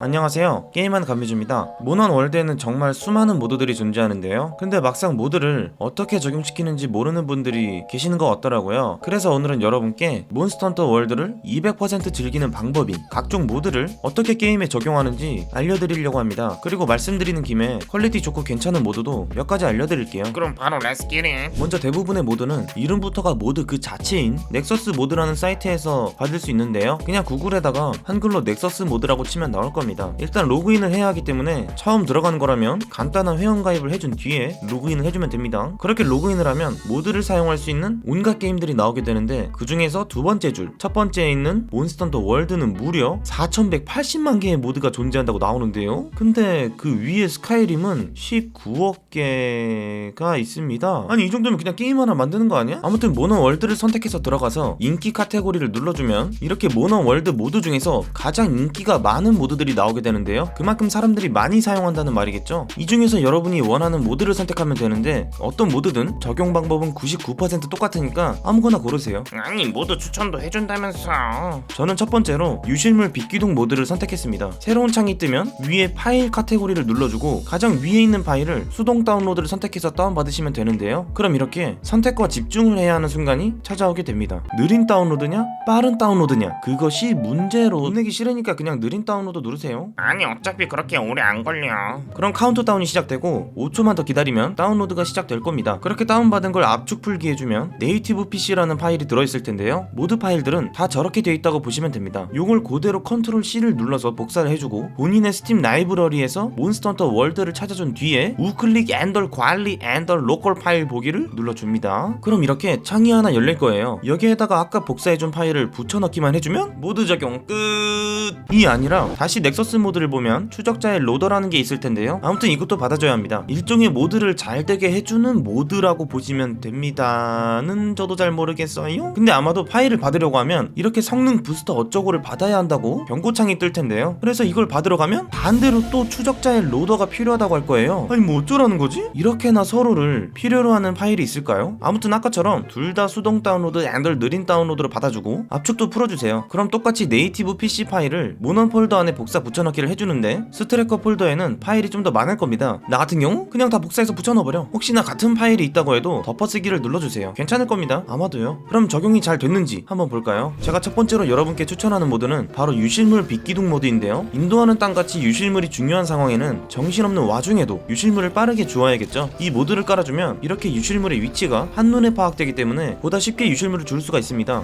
안녕하세요. 게임하는 감미주입니다. 모넌 월드에는 정말 수많은 모드들이 존재하는데요. 근데 막상 모드를 어떻게 적용시키는지 모르는 분들이 계시는 것 같더라고요. 그래서 오늘은 여러분께 몬스터헌터 월드를 200% 즐기는 방법인 각종 모드를 어떻게 게임에 적용하는지 알려드리려고 합니다. 그리고 말씀드리는 김에 퀄리티 좋고 괜찮은 모드도 몇 가지 알려드릴게요. 그럼 바로 렛츠기릿 먼저 대부분의 모드는 이름부터가 모드 그 자체인 넥서스 모드라는 사이트에서 받을 수 있는데요. 그냥 구글에다가 한글로 넥서스 모드라고 치면 나올 겁니다. 일단 로그인을 해야 하기 때문에 처음 들어가는 거라면 간단한 회원 가입을 해준 뒤에 로그인을 해주면 됩니다. 그렇게 로그인을 하면 모드를 사용할 수 있는 온갖 게임들이 나오게 되는데 그 중에서 두 번째 줄, 첫 번째에 있는 몬스터헌터 월드는 무려 4,180만 개의 모드가 존재한다고 나오는데요. 근데 그 위에 스카이림은 19억 개가 있습니다. 아니 이 정도면 그냥 게임 하나 만드는 거 아니야? 아무튼 모넌 월드를 선택해서 들어가서 인기 카테고리를 눌러주면 이렇게 모넌 월드 모드 중에서 가장 인기가 많은 모드들이 나오게 되는데요. 그만큼 사람들이 많이 사용한다는 말이겠죠. 이 중에서 여러분이 원하는 모드를 선택하면 되는데 어떤 모드든 적용 방법은 99% 똑같으니까 아무거나 고르세요. 아니 모두 추천도 해준다면서 저는 첫 번째로 유실물 빛기둥 모드를 선택했습니다. 새로운 창이 뜨면 위에 파일 카테고리를 눌러주고 가장 위에 있는 파일을 수동 다운로드를 선택해서 다운받으시면 되는데요. 그럼 이렇게 선택과 집중을 해야 하는 순간이 찾아오게 됩니다. 느린 다운로드냐? 빠른 다운로드냐? 그것이 문제로 돈 내기 싫으니까 그냥 느린 다운로드 누르세요. 아니 어차피 그렇게 오래 안 걸려 그럼 카운트다운이 시작되고 5초만 더 기다리면 다운로드가 시작될 겁니다. 그렇게 다운받은 걸 압축 풀기 해주면 네이티브 PC라는 파일이 들어있을 텐데요. 모드 파일들은 다 저렇게 되어 있다고 보시면 됩니다. 요걸 그대로 컨트롤 C를 눌러서 복사를 해주고 본인의 스팀 라이브러리에서 몬스터헌터 월드를 찾아준 뒤에 우클릭 앤덜 관리 앤덜 로컬 파일 보기를 눌러줍니다. 그럼 이렇게 창이 하나 열릴 거예요. 여기에다가 아까 복사해준 파일을 붙여넣기만 해주면 모드 적용 끝이 아니라 다시 넥 서스 모드를 보면 추적자의 로더라는 게 있을 텐데요. 아무튼 이것도 받아줘야 합니다. 일종의 모드를 잘 되게 해주는 모드라고 보시면 됩니다는 저도 잘 모르겠어요. 근데 아마도 파일을 받으려고 하면 이렇게 성능 부스터 어쩌고를 받아야 한다고 경고창이 뜰 텐데요. 그래서 이걸 받으러 가면 반대로 또 추적자의 로더가 필요하다고 할 거예요. 아니 뭐 어쩌라는 거지? 이렇게나 서로를 필요로 하는 파일이 있을까요? 아무튼 아까처럼 둘 다 수동 다운로드 앤들 느린 다운로드로 받아주고 압축도 풀어주세요. 그럼 똑같이 네이티브 PC 파일을 모넌 폴더 안에 복사 붙여넣기를 해주는데 스트래커 폴더에는 파일이 좀 더 많을 겁니다. 나 같은 경우 그냥 다 복사해서 붙여넣어버려. 혹시나 같은 파일이 있다고 해도 덮어쓰기를 눌러주세요. 괜찮을 겁니다. 아마도요. 그럼 적용이 잘 됐는지 한번 볼까요? 제가 첫 번째로 여러분께 추천하는 모드는 바로 유실물 빛기둥 모드인데요. 인도하는 땅같이 유실물이 중요한 상황에는 정신없는 와중에도 유실물을 빠르게 주어야겠죠. 이 모드를 깔아주면 이렇게 유실물의 위치가 한눈에 파악되기 때문에 보다 쉽게 유실물을 줄 수가 있습니다.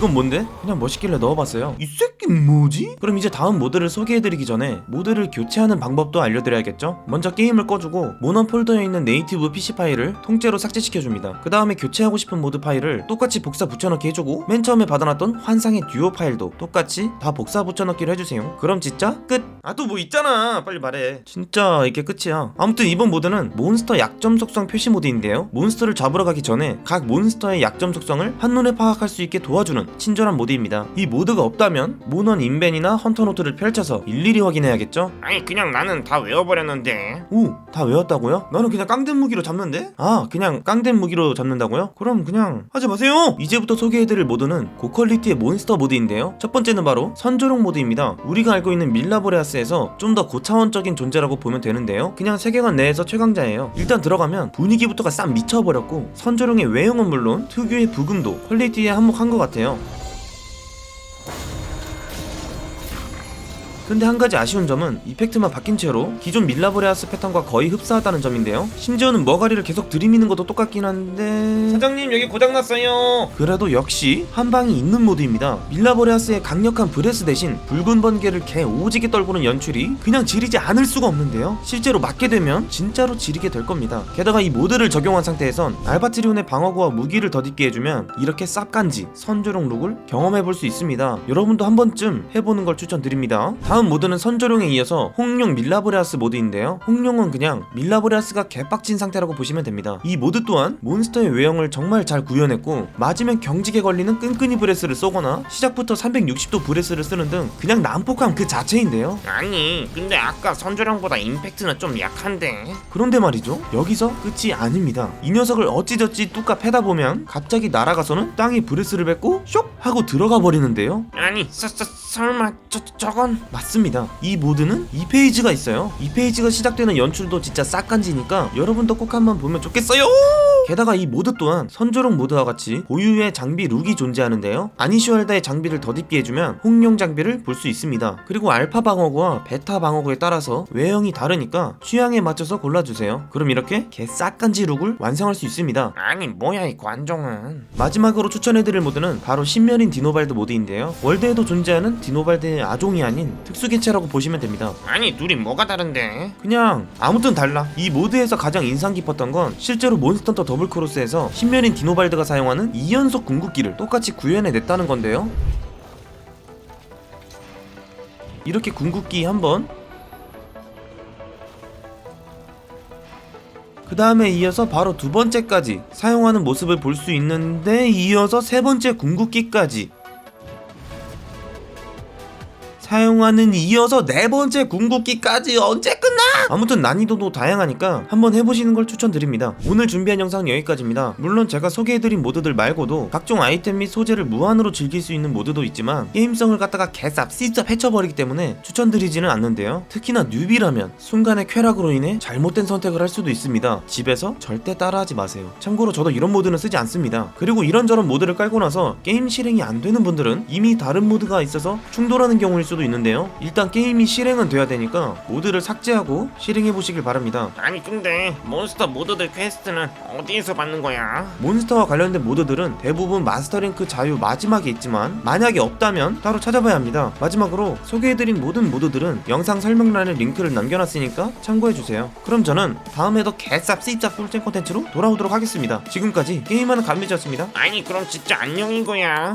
이건 뭔데? 그냥 멋있길래 넣어봤어요. 이 새끼 뭐지? 그럼 이제 다음 모드를 소개해드리기 전에 모드를 교체하는 방법도 알려드려야겠죠? 먼저 게임을 꺼주고 모넌 폴더에 있는 네이티브 PC 파일을 통째로 삭제시켜줍니다. 그 다음에 교체하고 싶은 모드 파일을 똑같이 복사 붙여넣기 해주고 맨 처음에 받아놨던 환상의 듀오 파일도 똑같이 다 복사 붙여넣기를 해주세요. 그럼 진짜 끝! 아 또 뭐 있잖아! 빨리 말해. 진짜 이게 끝이야. 아무튼 이번 모드는 몬스터 약점 속성 표시 모드인데요. 몬스터를 잡으러 가기 전에 각 몬스터의 약점 속성을 한눈에 파악할 수 있게 도와주는 친절한 모드입니다. 이 모드가 없다면 모넌 인벤이나 헌터 노트를 펼쳐서 일일이 확인해야겠죠? 아니 그냥 나는 다 외워버렸는데 오, 다 외웠다고요? 나는 그냥 깡된 무기로 잡는데? 아, 그냥 깡된 무기로 잡는다고요? 그럼 그냥 하지 마세요! 이제부터 소개해드릴 모드는 고퀄리티의 몬스터 모드인데요. 첫 번째는 바로 선조롱 모드입니다. 우리가 알고 있는 밀라보레아스에서 좀 더 고차원적인 존재라고 보면 되는데요. 그냥 세계관 내에서 최강자예요. 일단 들어가면 분위기부터가 싹 미쳐버렸고 선조롱의 외형은 물론 특유의 부금도 퀄리티에 한몫한 것 같아요. 근데 한 가지 아쉬운 점은 이펙트만 바뀐 채로 기존 밀라보레아스 패턴과 거의 흡사하다는 점인데요. 심지어는 머가리를 계속 들이미는 것도 똑같긴 한데 사장님 여기 고장났어요 그래도 역시 한 방이 있는 모드입니다. 밀라보레아스의 강력한 브레스 대신 붉은 번개를 개 오지게 떨구는 연출이 그냥 지리지 않을 수가 없는데요. 실제로 맞게 되면 진짜로 지리게 될 겁니다. 게다가 이 모드를 적용한 상태에선 알바트리온의 방어구와 무기를 덧입게 해주면 이렇게 쌉간지 선조롱 룩을 경험해볼 수 있습니다. 여러분도 한 번쯤 해보는 걸 추천드립니다. 다음 다음 모드는 선조룡에 이어서 홍룡 밀라보레아스 모드인데요. 홍룡은 그냥 밀라보레아스가 개빡친 상태라고 보시면 됩니다. 이 모드 또한 몬스터의 외형을 정말 잘 구현했고 맞으면 경직에 걸리는 끈끈이 브레스를 쏘거나 시작부터 360도 브레스를 쓰는 등 그냥 난폭함 그 자체인데요. 아니 근데 아까 선조령보다 임팩트는 좀 약한데 그런데 말이죠. 여기서 끝이 아닙니다. 이 녀석을 어찌저찌 뚜까 패다 보면 갑자기 날아가서는 땅에 브레스를 뱉고 쇽 하고 들어가 버리는데요. 아니 서, 서, 설마 저, 저건 맞습니다. 이 모드는 2페이지가 있어요. 2페이지가 시작되는 연출도 진짜 싹간지니까 여러분도 꼭 한번 보면 좋겠어요. 게다가 이 모드 또한 선조롱 모드와 같이 고유의 장비 룩이 존재하는데요. 아니슈알다의 장비를 덧입게 해주면 홍룡 장비를 볼 수 있습니다. 그리고 알파 방어구와 베타 방어구에 따라서 외형이 다르니까 취향에 맞춰서 골라주세요. 그럼 이렇게 개 싹간지 룩을 완성할 수 있습니다. 아니 뭐야 이 관종은 마지막으로 추천해드릴 모드는 바로 신면인 디노발드 모드인데요. 월드에도 존재하는 디노발드의 아종이 아닌 특수개체라고 보시면 됩니다. 아니 둘이 뭐가 다른데 그냥 아무튼 달라. 이 모드에서 가장 인상 깊었던 건 실제로 몬스터헌터 더블 크로스에서 신면인 디노발드가 사용하는 2연속 궁극기를 똑같이 구현해냈다는 건데요. 이렇게 궁극기 한 번. 그 다음에 이어서 바로 두 번째까지 사용하는 모습을 볼 수 있는데 이어서 세 번째 궁극기까지 사용하는 이어서 네 번째 궁극기까지 언제 끝나? 아무튼 난이도도 다양하니까 한번 해보시는 걸 추천드립니다. 오늘 준비한 영상은 여기까지입니다. 물론 제가 소개해드린 모드들 말고도 각종 아이템 및 소재를 무한으로 즐길 수 있는 모드도 있지만 게임성을 갖다가 개쌉 씹쌉 해쳐버리기 때문에 추천드리지는 않는데요. 특히나 뉴비라면 순간의 쾌락으로 인해 잘못된 선택을 할 수도 있습니다. 집에서 절대 따라하지 마세요. 참고로 저도 이런 모드는 쓰지 않습니다. 그리고 이런저런 모드를 깔고 나서 게임 실행이 안 되는 분들은 이미 다른 모드가 있어서 충돌하는 경우일 수도 있는데요. 일단 게임이 실행은 돼야 되니까 모드를 삭제하고 실행해 보시길 바랍니다. 아니 근데 몬스터 모드들 퀘스트는 어디에서 받는 거야 몬스터와 관련된 모드들은 대부분 마스터링크 자유 마지막에 있지만 만약에 없다면 따로 찾아봐야 합니다. 마지막으로 소개해드린 모든 모드들은 영상 설명란에 링크를 남겨놨으니까 참고해주세요. 그럼 저는 다음에도 개쌉 씹쌉 꿀잼 콘텐츠로 돌아오도록 하겠습니다. 지금까지 게임하는 감미지였습니다. 아니 그럼 진짜 안녕인 거야